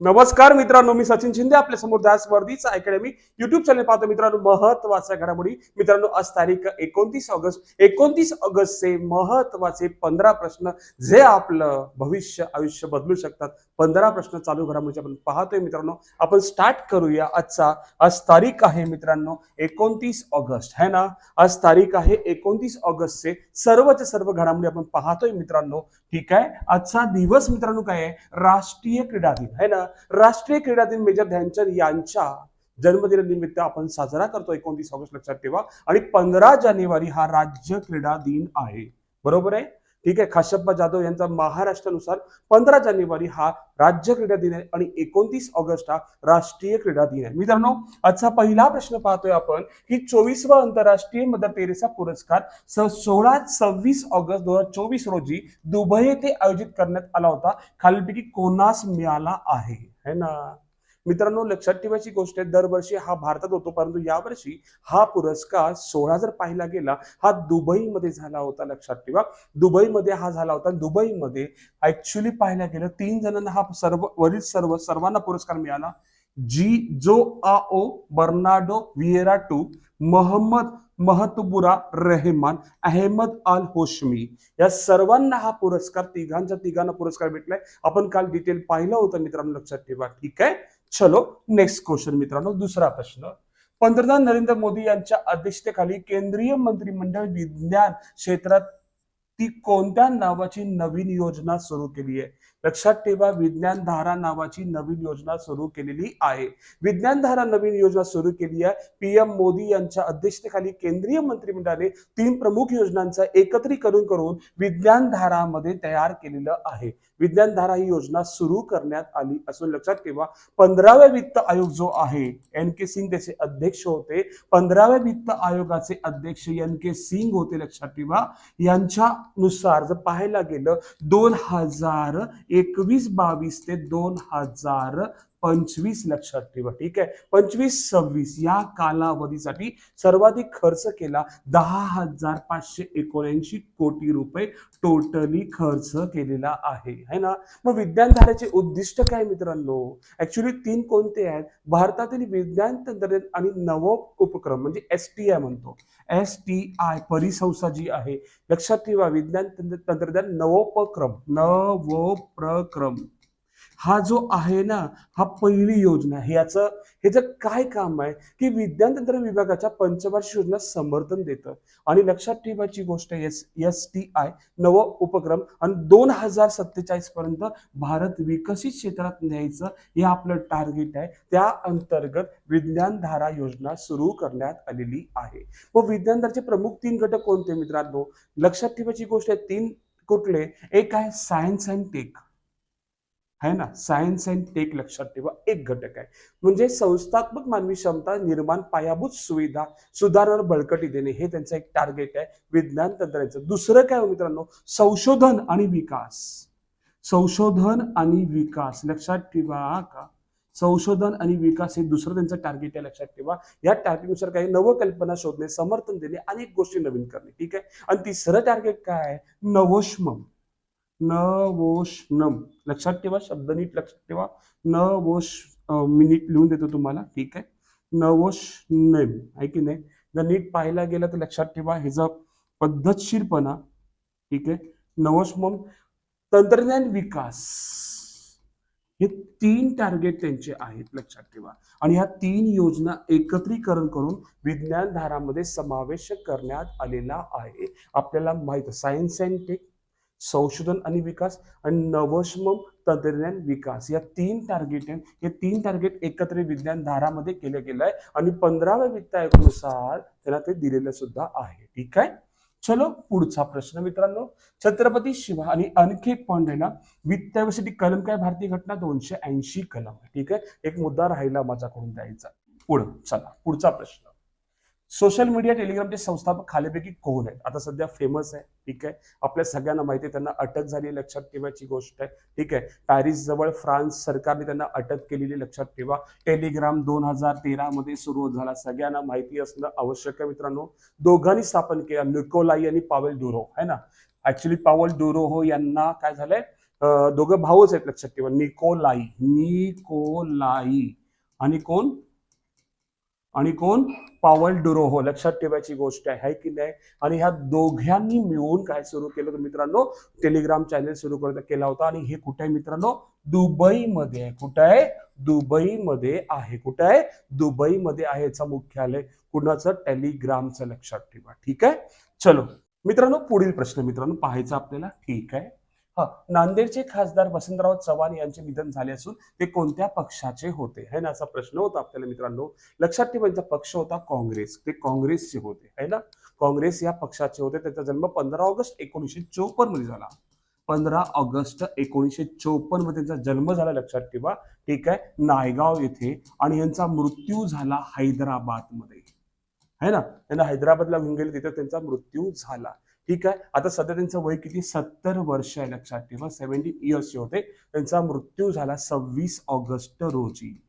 नमस्कार मित्रांनो मी सचिन शिंदे आपल्यासमोर ध्यास स्पर्धीचा अकॅडमी युट्यूब चॅनल पाहतो. मित्रांनो महत्त्वाच्या घडामोडी. मित्रांनो आज तारीख एकोणतीस ऑगस्ट. एकोणतीस ऑगस्टचे महत्त्वाचे पंधरा प्रश्न जे आपलं भविष्य आयुष्य बदलू शकतात. पंधरा प्रश्न चालू घडामोडी आपण पाहतोय मित्रांनो. आपण स्टार्ट करूया आजचा. आज तारीख आहे मित्रांनो एकोणतीस ऑगस्ट. है ना? आज तारीख आहे एकोणतीस ऑगस्टचे सर्वच सर्व घडामोडी आपण पाहतोय मित्रांनो. ठीक आहे? आजचा दिवस मित्रांनो काय आहे? राष्ट्रीय क्रीडा दिन. है ना? राष्ट्रीय क्रीडा दिन मेजर ध्यानचंद यांच्या जन्मदिनानिमित्त आपण साजरा करतो एकोणतीस ऑगस्ट लक्षात ठेवा. आणि पंधरा जानेवारी हा राज्य क्रीडा दिन आहे. बरोबर आहे? ठीक आहे खाशप्पा जाधव यांचा महाराष्ट्रानुसार पंधरा जानेवारी हा राज्य क्रीडा दिन आहे आणि एकोणतीस ऑगस्ट हा राष्ट्रीय क्रीडा दिन आहे. मित्रांनो आजचा पहिला प्रश्न पाहतोय आपण की चोवीसवा आंतरराष्ट्रीय मदर टेरेसा पुरस्कार सोळा सव्वीस ऑगस्ट दोन हजार चोवीस रोजी दुबई येथे आयोजित करण्यात आला होता. खालीलपैकी कोणास मिळाला आहे? है ना? मित्रांनो लक्षात ठेवायची गोष्ट आहे दरवर्षी हा भारतात होतो परंतु यावर्षी हा पुरस्कार सोळा जर पाहिला गेला हा दुबईमध्ये झाला होता लक्षात ठेवा. दुबईमध्ये हा झाला होता दुबईमध्ये ऍक्च्युली पाहायला गेलं तीन जणांना हा सर्व वरील सर्व सर्वांना पुरस्कार मिळाला. जी João Bernardo Vieira to Mohammed Mahtabur Rahman Ahmed Al Hashmi या सर्वांना हा पुरस्कार तिघांच्या तिघांना पुरस्कार भेटलाय. आपण काल डिटेल पाहिलं होतं मित्रांनो लक्षात ठेवा. ठीक आहे? चलो नेक्स्ट क्वेश्चन मित्रांनो दुसरा प्रश्न. पंतप्रधान नरेंद्र मोदी यांच्या अध्यक्षतेखाली केंद्रीय मंत्रिमंडळ विज्ञान क्षेत्रात ती कोणत्या नावाची नवीन योजना सुरू केली आहे? लक्षात ठेवा विज्ञान धारा नावाची नवीन योजना सुरू केलेली आहे. विज्ञान धारा नवीन योजना सुरू केली आहे. पीएम मोदी यांच्या अध्यक्षतेखाली केंद्रीय मंत्रिमंडळाने तीन प्रमुख योजनांचा एकत्रीकरण करून विज्ञान धारामध्ये तयार केलेलं आहे. विज्ञान धारा ही योजना सुरू करण्यात आली असून लक्षात ठेवा पंधराव्या वित्त आयोग जो आहे एन के सिंग त्याचे अध्यक्ष होते. पंधराव्या वित्त आयोगाचे अध्यक्ष एन के सिंग होते लक्षात ठेवा. यांच्यानुसार जर पाहायला गेलं दोन हजार एकवीस बावीस ते दोन हजार पंचवीस लक्षात ठेवा ठीक आहे? पंचवीस सव्वीस या कालावधीसाठी सर्वाधिक खर्च केला दहा हजार पाचशे एकोणऐंशी कोटी रुपये टोटली खर्च केलेला आहे है ना? मग विज्ञानधाराचे उद्दिष्ट काय मित्रांनो? ऍक्च्युली तीन कोणते आहेत? भारतातील विज्ञान तंत्रज्ञान आणि नव उपक्रम म्हणजे एस टी आय म्हणतो. एस टी आय परिसंस्था जी आहे लक्षात ठेवा विज्ञान तंत्रज्ञान नवोपक्रम नवोप्रक्रम हा जो आहे ना हा पहिली योजना आहे. याचं ह्याचं काय काम आहे की विज्ञान तंत्र विभागाच्या पंचवार्षिक योजना समर्थन देतं. आणि लक्षात ठेवायची गोष्ट एस एस टी आय नव उपक्रम आणि दोन हजार सत्तेचाळीस पर्यंत भारत विकसित क्षेत्रात न्यायचं हे आपलं टार्गेट आहे. त्या अंतर्गत विज्ञान धारा योजना सुरू करण्यात आलेली आहे. व विज्ञानधाराचे प्रमुख तीन घटक कोणते मित्रांनो? लक्षात ठेवायची गोष्ट आहे तीन कुठले? एक आहे सायन्स अँड टेक. है ना? सायन्स अँड टेक लक्षात ठेवा एक घटक आहे. म्हणजे संस्थात्मक मानवी क्षमता निर्माण पायाभूत सुविधा सुधारणा बळकटी देणे हे त्यांचं एक टार्गेट आहे. विज्ञान तंत्रज्ञानाचं दुसरं काय हो मित्रांनो? संशोधन आणि विकास. संशोधन आणि विकास. लक्षात ठेवा का? संशोधन आणि विकास हे दुसरं त्यांचं टार्गेट आहे लक्षात ठेवा. या टार्गेटनुसार काही नवकल्पना शोधणे समर्थन देणे अनेक गोष्टी नवीन करणे. ठीक आहे? आणि तिसरं टार्गेट काय? आहे नवोष्मम. नवोष्णम लक्षात ठेवा शब्द नीट लक्षात ठेवा. नवोष अं, मी नीट लिहून देतो तुम्हाला. ठीक आहे? नवोष्णम आहे की नाही? जर नीट पाहायला गेलं तर लक्षात ठेवा ह्याचा पद्धतशीरपणा ठीक आहे? नवोष्मम तंत्रज्ञान विकास. हे तीन टार्गेट त्यांचे आहेत लक्षात ठेवा. आणि ह्या तीन योजना एकत्रीकरण करून विज्ञान धारामध्ये समावेश करण्यात आलेला आहे. आपल्याला माहीत सायन्स अँड टेक संशोधन आणि विकास आणि नवश्म तंत्रज्ञान विकास. या तीन टार्गेट आहेत. हे तीन टार्गेट एकत्र विज्ञान धारामध्ये केलं गेलं आहे आणि पंधराव्या वित्त आयोगानुसार त्यांना ते दिलेलं सुद्धा आहे. ठीक आहे? चलो पुढचा प्रश्न मित्रांनो. छत्रपती शिवा आणि आणखी एक पॉईंट आहे ना वित्त आयोगासाठी कलम काय? भारतीय घटना दोनशे ऐंशी कलम. आहे ठीक आहे? एक मुद्दा राहिला माझ्याकडून द्यायचा. पुढं चला. पुढचा प्रश्न. सोशल मीडिया टेलिग्रामचे संस्थापक खालीपैकी कोण आहेत? आता सध्या फेमस आहे ठीक आहे. आपल्या सगळ्यांना माहिती आहे त्यांना अटक झाली लक्षात ठेवायची गोष्ट आहे ठीक आहे. पॅरिस जवळ फ्रान्स सरकारने त्यांना अटक केलेली लक्षात ठेवा. टेलिग्राम दोन हजार तेरा मध्ये सुरू झाला. सगळ्यांना माहिती असणं आवश्यक आहे मित्रांनो. दोघांनी स्थापन केला निकोलाई आणि पावेल डुरो है ना? ऍक्च्युली पावल डुरो हो यांना काय झालंय? दोघं भाऊच आहेत लक्षात ठेवा. Nikolai Nikolai. आणि कोण? आणि कोण? पावल डुरोहो. लक्षात ठेवायची गोष्ट आहे की नाही? आणि ह्या दोघांनी मिळून काय सुरू केलं? तर मित्रांनो टेलिग्राम चॅनेल सुरू कर केला होता. आणि हे कुठे आहे मित्रांनो? दुबईमध्ये. आहे कुठं आहे? दुबईमध्ये आहे. कुठं आहे? दुबईमध्ये आहे याचं मुख्यालय. कुणाचं? टेलिग्रामचं लक्षात ठेवा. ठीक आहे? चलो. मित्रांनो पुढील प्रश्न मित्रांनो पाहायचा आपल्याला. ठीक आहे? हा नांदेडचे खासदार वसंतराव चव्हाण यांचे निधन झाले असून ते कोणत्या पक्षाचे होते? है ना असा प्रश्न होता आपल्याला मित्रांनो. लक्षात ठेवा यांचा पक्ष होता काँग्रेस. ते काँग्रेसचे होते है ना? काँग्रेस या पक्षाचे होते. त्यांचा जन्म पंधरा ऑगस्ट एकोणीसशे चोपन्नमध्ये झाला. पंधरा ऑगस्ट एकोणीसशे चोपन्नमध्ये त्यांचा जन्म झाला लक्षात ठेवा. ठीक आहे नायगाव येथे. आणि यांचा मृत्यू झाला हैदराबादमध्ये है ना? त्यांना हैदराबादला घेऊन गेले तिथे त्यांचा मृत्यू झाला. ठीक आहे? आता सध्या त्यांचं वय किती? सत्तर वर्ष आहे लक्षात ठेवा. सेव्हन्टी इयर्सचे होते. त्यांचा मृत्यू झाला सव्वीस ऑगस्ट रोजी.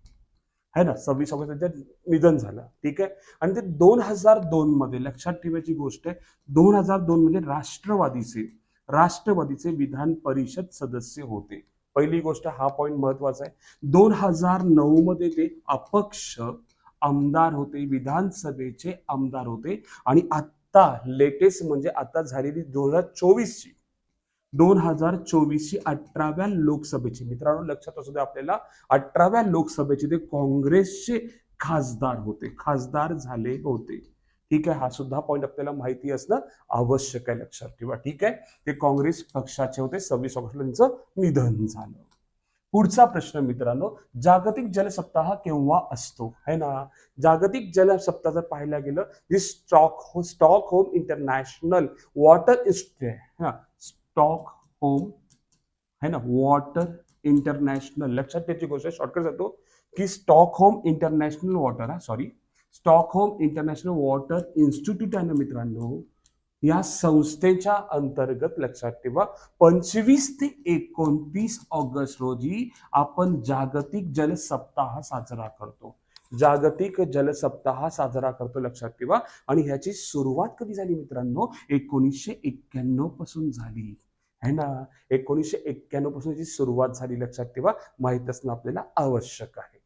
है ना? सव्वीस ऑगस्ट त्यांचं निधन झालं. ठीक आहे? आणि ते दोन हजार दोन मध्ये लक्षात ठेवायची गोष्ट आहे दोन हजार दोन मध्ये राष्ट्रवादीचे राष्ट्रवादीचे विधान परिषद सदस्य होते. पहिली गोष्ट हा पॉईंट महत्त्वाचा आहे. दोन हजार नऊ मध्ये ते अपक्ष आमदार होते विधानसभेचे आमदार होते. आणि आता लेटेस्ट म्हणजे आता झालेली दोन हजार चोवीसची दोन हजार चोवीसची अठराव्या लोकसभेची. मित्रांनो लक्षात असू द्या आपल्याला अठराव्या लोकसभेचे ते काँग्रेसचे खासदार होते. खासदार झाले होते. ठीक आहे हा सुद्धा पॉईंट आपल्याला माहिती असणं आवश्यक आहे लक्षात ठेवा. ठीक आहे ते काँग्रेस पक्षाचे होते. सव्वीस ऑगस्टला त्यांचं निधन झालं. पुढचा प्रश्न मित्रांनो जागतिक जलसप्ताह केव्हा असतो? है ना? जागतिक जलसप्ताह जर पाहायला गेलं जे Stockholm Stockholm International Water Institute Stockholm है ना? वॉटर इंटरनॅशनल लक्षात त्याची गोष्ट शॉर्टकट जातो की स्टॉक होम इंटरनॅशनल वॉटर हा sorry Stockholm International Water Institute आहे ना मित्रांनो? या संस्थेच्या अंतर्गत लक्षात ठेवा. पंचवीस ते एकोणतीस ऑगस्ट रोजी आपण जागतिक जल सप्ताह साजरा करतो. जागतिक जल सप्ताह साजरा करतो लक्षात ठेवा. आणि ह्याची सुरुवात कधी झाली मित्रांनो? एकोणीसशे एक्क्याण्णवपासून झाली. है ना? एकोणीसशे एक्क्याण्णवपासून याची सुरुवात झाली लक्षात ठेवा. माहीत असणं आपल्याला आवश्यक आहे.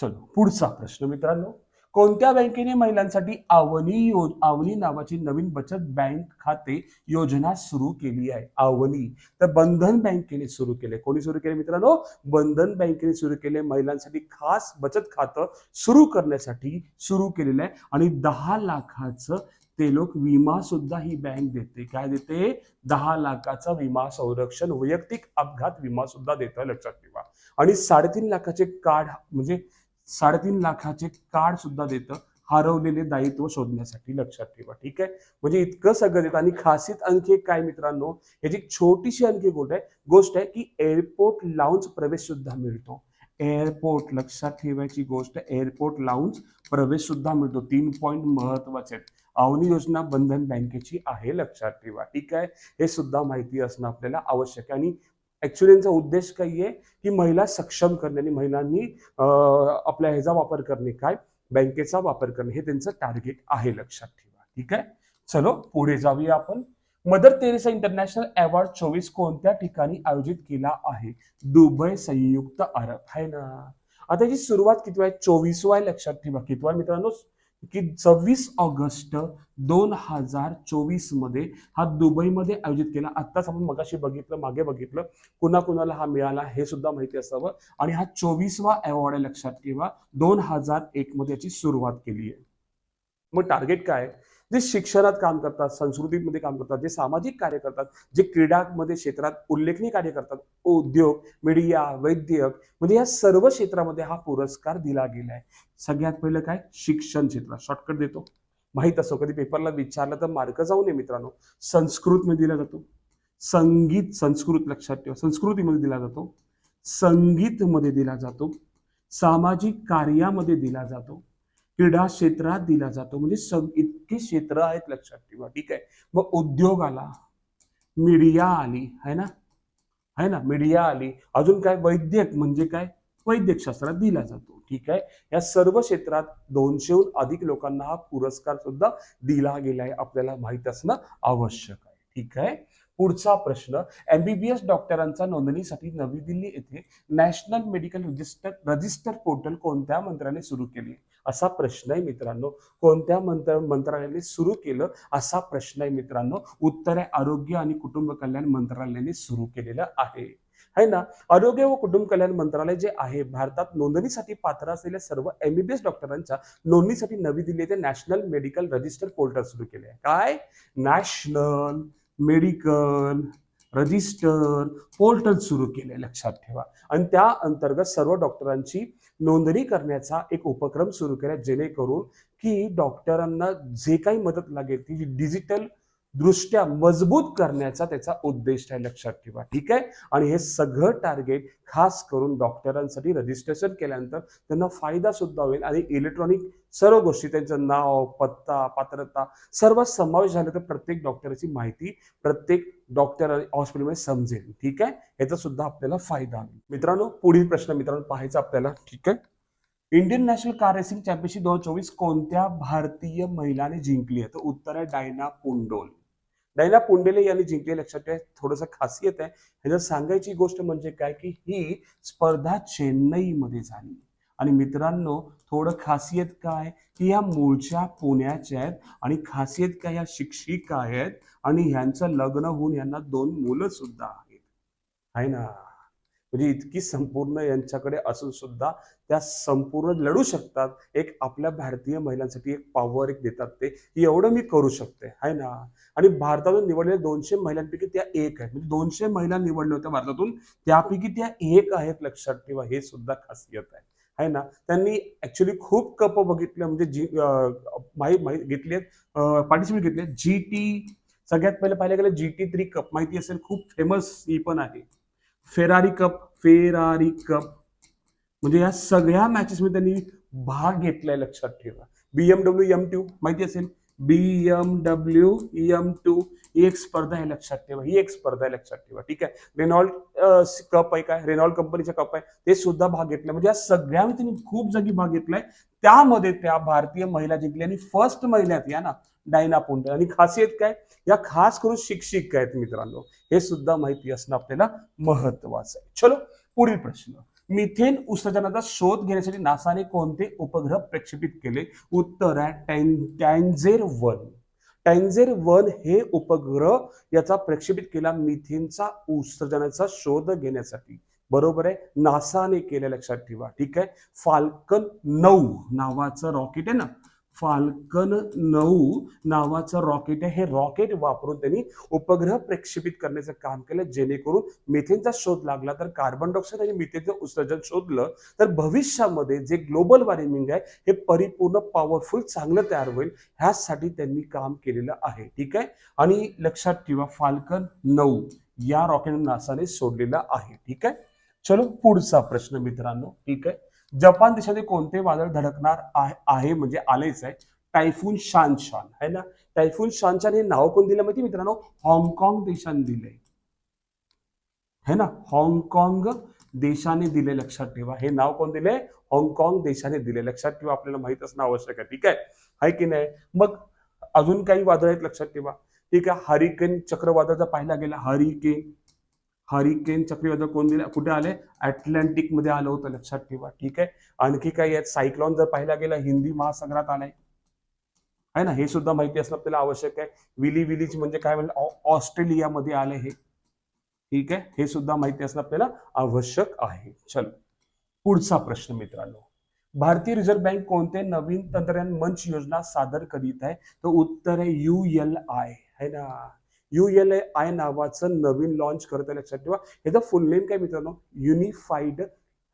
चलो पुढचा प्रश्न मित्रांनो. कोणत्या बँकेने महिलांसाठी आवनी योज आवनी नावाची नवीन बचत बँक खाते योजना सुरू केली आहे? आवनी. तर बंधन बँकेने सुरू केले. कोणी सुरू केले मित्रांनो? बंधन बँकेने सुरू केले. महिलांसाठी खास बचत खातं सुरू करण्यासाठी सुरू केलेलं आहे. आणि दहा लाखाचं ते लोक विमा सुद्धा ही बँक देते. काय देते? दहा लाखाचा विमा संरक्षण वैयक्तिक अपघात विमा सुद्धा देतं लक्षात ठेवा. आणि साडेतीन लाखाचे कार्ड म्हणजे साडेतीन लाखाचे कार्ड सुद्धा देतं. हरवलेले दायित्व शोधण्यासाठी लक्षात ठेवा ठीक आहे? म्हणजे इतकं सगळं देतं. आणि खासियत आणखी एक काय मित्रांनो ह्याची छोटीशी आणखी गोष्ट आहे. गोष्ट आहे की एअरपोर्ट लाऊंज प्रवेश सुद्धा मिळतो. एअरपोर्ट लक्षात ठेवायची गोष्ट एअरपोर्ट लाऊंज प्रवेश सुद्धा मिळतो. तीन पॉईंट महत्त्वाचे आहेत. अवनी योजना बंधन बँकेची आहे लक्षात ठेवा ठीक आहे? हे सुद्धा माहिती असणं आपल्याला आवश्यक आहे. आणि ऍक्च्युली यांचा उद्देश काही आहे की महिला सक्षम करणे आणि महिलांनी आपल्या ह्याचा वापर करणे. काय? बँकेचा वापर करणे. हे त्यांचं टार्गेट आहे लक्षात ठेवा. ठीक आहे? चलो पुढे जाऊया आपण. मदर तेरेसा इंटरनॅशनल अवॉर्ड चोवीस कोणत्या ठिकाणी आयोजित केला आहे? दुबई संयुक्त अरब. आहे ना? आता ही सुरुवात किती आहे? चोवीसवा आहे लक्षात ठेवा. किती मित्रांनो? की सव्वीस ऑगस्ट दोन हजार चोवीसमध्ये हा दुबईमध्ये आयोजित केला. आत्ताच आपण मगाशी बघितलं मागे बघितलं कुणा कुणाला हा मिळाला हे सुद्धा माहिती असावं. आणि हा चोवीसवा अवॉर्ड आहे लक्षात ठेवा दोन हजार एक मध्ये याची सुरुवात केली आहे. मग टार्गेट काय? आहे? जे शिक्षणात काम करतात संस्कृतीमध्ये काम करतात जे सामाजिक कार्य करतात जे क्रीडामध्ये क्षेत्रात उल्लेखनीय कार्य करतात उद्योग मीडिया वैद्यक म्हणजे या सर्व क्षेत्रामध्ये हा पुरस्कार दिला गेला आहे सगळ्यात पहिलं काय? शिक्षण क्षेत्र. शॉर्टकट देतो. माहीत असो कधी पेपरला विचारलं तर मार्क जाऊ नये मित्रांनो. संस्कृतमध्ये दिला जातो. संगीत संस्कृत लक्षात ठेवा. संस्कृतीमध्ये दिला जातो. संगीतमध्ये दिला जातो. सामाजिक कार्यामध्ये दिला जातो. क्रीडा क्षेत्रात दिला जातो. म्हणजे सग इतके क्षेत्र आहेत लक्षात ठेवा. ठीक आहे? मग उद्योग आला मीडिया आली है ना? है ना? मीडिया आली. अजून काय? वैद्यक म्हणजे काय? वैद्यकशास्त्रात दिला जातो. ठीक आहे? या सर्व क्षेत्रात दोनशेहून अधिक लोकांना हा पुरस्कार सुद्धा दिला गेलाय. आपल्याला माहीत असणं आवश्यक आहे. ठीक आहे? पुढचा प्रश्न एमबीबीएस डॉक्टरांचा नोंदणीसाठी नवी दिल्ली येथे national medical register register portal कोणत्या मंत्र्याने सुरू केले? असा प्रश्न आहे मित्रांनो कोणत्या मंत्र मंत्रालयाने सुरू केलं? असा प्रश्न आहे मित्रांनो उत्तर आहे आरोग्य आणि कुटुंब कल्याण मंत्रालयाने सुरू केलेलं आहे. है ना? आरोग्य व कुटुंब कल्याण मंत्रालय जे आहे भारतात नोंदणीसाठी पात्र असलेल्या सर्व एमबीबीएस डॉक्टरांच्या नोंदणीसाठी नवी दिल्ली येथे नॅशनल मेडिकल रजिस्टर पोर्टल सुरू केले आहे. काय? नॅशनल. मेडिकल रजिस्टर पोर्टल सुरू केले लक्षात ठेवा. आणि त्या अंतर्गत सर्व डॉक्टरांची नोंदणी करण्याचा एक उपक्रम सुरू केला जेणेकरून की डॉक्टरांना जे काही मदत लागेल ती डिजिटल दृष्ट्या मजबूत करण्याचा त्याचा उद्देश आहे लक्षात ठेवा. ठीक आहे? आणि हे सगळं टार्गेट खास करून डॉक्टरांसाठी रजिस्ट्रेशन केल्यानंतर त्यांना फायदा सुद्धा होईल. आणि इलेक्ट्रॉनिक सर्व गोष्टी त्यांचं नाव पत्ता पात्रता सर्व समावेश झालं तर प्रत्येक डॉक्टरची माहिती प्रत्येक डॉक्टर हॉस्पिटलमध्ये समजेल. ठीक आहे? याचा सुद्धा आपल्याला फायदा होईल. मित्रांनो पुढील प्रश्न मित्रांनो पाहायचा आपल्याला. ठीक आहे? Indian National Car Racing Championship दोन हजार चोवीस कोणत्या भारतीय महिलाने जिंकली आहे? तर उत्तर आहे डायना पुंडोल. डायला पुंडेले यांनी जिंकले लक्षात ठेवा. थोडंसं खासियत आहे. ह्याच्यात सांगायची गोष्ट म्हणजे काय की ही स्पर्धा चेन्नईमध्ये झाली. आणि मित्रांनो थोडं खासियत काय? की ह्या मूळच्या पुण्याच्या आहेत आणि खासियत काय? ह्या शिक्षिका आहेत आणि ह्यांचं लग्न होऊन यांना दोन मुलं सुद्धा आहेत. आहे ना? म्हणजे इतकी संपूर्ण यांच्याकडे असून सुद्धा त्या संपूर्ण लढू शकतात. एक आपल्या भारतीय महिलांसाठी एक पॉवर एक देतात ते. की एवढं मी करू शकते. आहे ना? आणि भारतातून निवडलेल्या दोनशे महिलांपैकी त्या एक आहेत. म्हणजे दोनशे महिला निवडल्या होत्या भारतातून. त्यापैकी त्या एक आहेत लक्षात ठेवा. हे सुद्धा खासियत आहे. आहे ना? त्यांनी ऍक्च्युली खूप कप बघितले. म्हणजे जी माहिती घेतली आहेत. पार्टिसिपेट घेतले जी टी सगळ्यात पहिले पाहिलं गेलं जी टी थ्री कप माहिती असेल खूप फेमस ही पण आहे. फेरारी कप फेरारी कप म्हणजे या सगळ्या मॅचेसमध्ये त्यांनी भाग घेतलाय लक्षात ठेवा. बीएमडब्ल्यू एम टू माहिती असेल? बीएमडब्ल्यू एम टू ही एक स्पर्धा आहे लक्षात ठेवा. ही एक स्पर्धा आहे लक्षात ठेवा. ठीक आहे? रेनॉल्ड कप आहे काय रेनॉल्ड कंपनीचा कप आहे. ते सुद्धा भाग घेतलाय. म्हणजे या सगळ्यामध्ये त्यांनी खूप जागी भाग घेतलाय. त्यामध्ये त्या भारतीय महिला जिंकल्या आणि फर्स्ट महिन्यात या ना डायना पुंड. आणि खासियत काय? या खास करून शिक्षिक आहेत मित्रांनो. हे सुद्धा माहिती असणं आपल्याला महत्वाचं आहे. चलो पुढील प्रश्न. मिथेन उत्सर्जनाचा शोध घेण्यासाठी नासाने कोणते उपग्रह प्रक्षेपित केले? उत्तर आहे Tan Tanager one. Tanager one हे उपग्रह याचा प्रक्षेपित केला मिथेनचा उत्सर्जनाचा शोध घेण्यासाठी. बरोबर आहे? नासाने केलं लक्षात ठेवा. ठीक आहे? फाल्कन नऊ नावाचं रॉकेट आहे ना? फाल्कन नऊ नावाचं रॉकेट आहे. हे रॉकेट वापरून त्यांनी उपग्रह प्रक्षेपित करण्याचं काम केलं. जेणेकरून मिथेनचा शोध लागला तर कार्बन डायऑक्साईड आणि मिथेनचं उत्सर्जन शोधलं तर भविष्यामध्ये जे ग्लोबल वॉर्मिंग आहे हे परिपूर्ण पॉवरफुल चांगलं तयार होईल. ह्यासाठी त्यांनी काम केलेलं आहे. ठीक आहे? आणि लक्षात ठेवा फाल्कन नऊ या रॉकेट नासाने सोडलेला आहे. ठीक आहे? चलो पुढचा प्रश्न मित्रांनो. ठीक आहे? जपान देशामध्ये कोणते वादळ धडकणार आहे- म्हणजे आलेच आहे. टायफून शानशान है ना? टायफून शानशान हे नाव कोण दिलं माहिती मित्रांनो? हाँगकाँग देशाने दिले. है ना? हाँगकाँग देशाने दिले लक्षात ठेवा. हे नाव कोण दिले? हाँगकाँग देशाने दिले. लक्षात ठेवा आपल्याला माहीत असणं आवश्यक आहे. ठीक आहे? आहे की नाही? मग अजून काही वादळ आहेत लक्षात ठेवा. ठीक आहे? हरिकेन चक्रवादळचा पाहिला गेला हरिकेन हरिकेन चक्रीवादळ कोण दिलं? कुठे आले? अटलांटिकमध्ये आलं होतं लक्षात ठेवा ठीक आहे? आणखी काही आहेत सायक्लॉन जर पाहिला गेला हिंदी महासागरात आलाय. आहे ना? हे सुद्धा माहिती असणं आपल्याला आवश्यक आहे. विली विलीज म्हणजे काय म्हणजे ऑस्ट्रेलियामध्ये आले हे. ठीक आहे? हे सुद्धा माहिती असणं आपल्याला आवश्यक आहे. चल. पुढचा प्रश्न मित्रांनो. भारतीय रिझर्व्ह बँक कोणते नवीन तंत्रज्ञान मंच योजना सादर करीत आहे? तर उत्तर आहे यू एल आय. है ना? यू एल आय नावाचं नवीन लॉन्च करत आहे लक्षात ठेवा. याचं फुल नेम काय मित्रांनो? युनिफाईड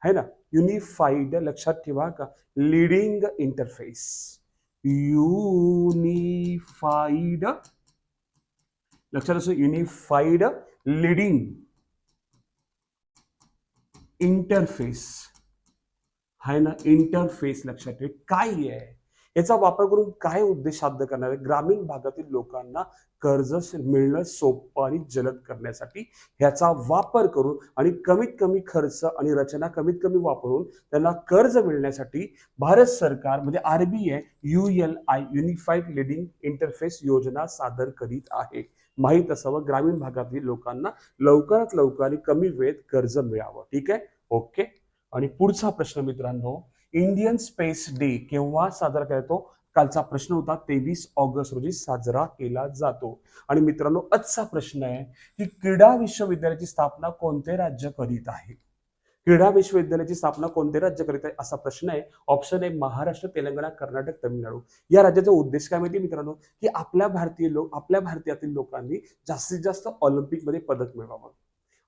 है ना? युनिफाईड लक्षात ठेवा का? लिडिंग इंटरफेस युनिफाईड लक्षात असो युनिफाईड लिडिंग इंटरफेस है ना? इंटरफेस लक्षात ठेवा. काय आहे? याचा वापर करून काय उद्देश साध्य करणार आहे? ग्रामीण भागातील लोकांना कर्ज मिळणं सोपं आणि जलद करण्यासाठी ह्याचा वापर करून आणि कमीत कमी खर्च आणि रचना कमीत कमी वापरून त्यांना कर्ज मिळण्यासाठी भारत सरकार म्हणजे RBI U L I unified lending interface योजना सादर करीत आहे. माहीत असावं ग्रामीण भागातील लोकांना लवकरात लवकर आणि कमी वेळेत कर्ज मिळावं. ठीक आहे? ओके? आणि पुढचा प्रश्न मित्रांनो इंडियन स्पेस डे केव्हा साजरा केला जातो कालचा प्रश्न होता तेवीस ऑगस्ट रोजी साजरा केला जातो. आणि मित्रांनो आजचा प्रश्न आहे की क्रीडा विश्वविद्यालयाची स्थापना कोणते राज्य करीत आहे? क्रीडा विश्वविद्यालयाची स्थापना कोणते राज्य करीत आहे? असा प्रश्न आहे. ऑप्शन आहे महाराष्ट्र तेलंगणा कर्नाटक तामिळनाडू. या राज्याचा उद्देश काय माहिती मित्रांनो? की आपल्या भारतीय लोक आपल्या भारतीयातील लोकांनी जास्तीत जास्त ऑलिम्पिकमध्ये पदक मिळवावं.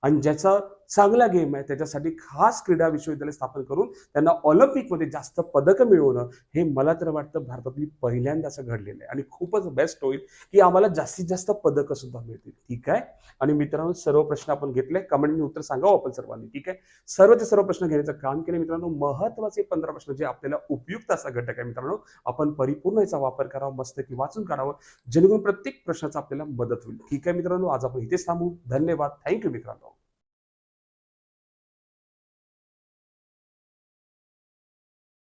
आणि ज्याचा चांगला गेम आहे त्याच्यासाठी खास क्रीडा विश्वविद्यालय स्थापन करून त्यांना ऑलिम्पिकमध्ये जास्त पदकं मिळवणं हे मला तर वाटतं भारतातली पहिल्यांदा असं घडलेलं आहे. आणि खूपच बेस्ट होईल की आम्हाला जास्तीत जास्त पदकं सुद्धा मिळतील. ठीक आहे? आणि मित्रांनो सर्व प्रश्न आपण घेतले. कमेंटने उत्तर सांगावं आपण सर्वांनी. ठीक आहे? सर्व ते सर्व प्रश्न घेण्याचं काम केलं. मित्रांनो महत्त्वाचे पंधरा प्रश्न जे आपल्याला उपयुक्त असा घटक आहे मित्रांनो आपण परिपूर्ण याचा वापर करावा मस्त की वाचून करावं जेणेकरून प्रत्येक प्रश्नाचा आपल्याला मदत होईल. ठीक आहे मित्रांनो? आज आपण इथेच थांबू. धन्यवाद. थँक्यू मित्रांनो.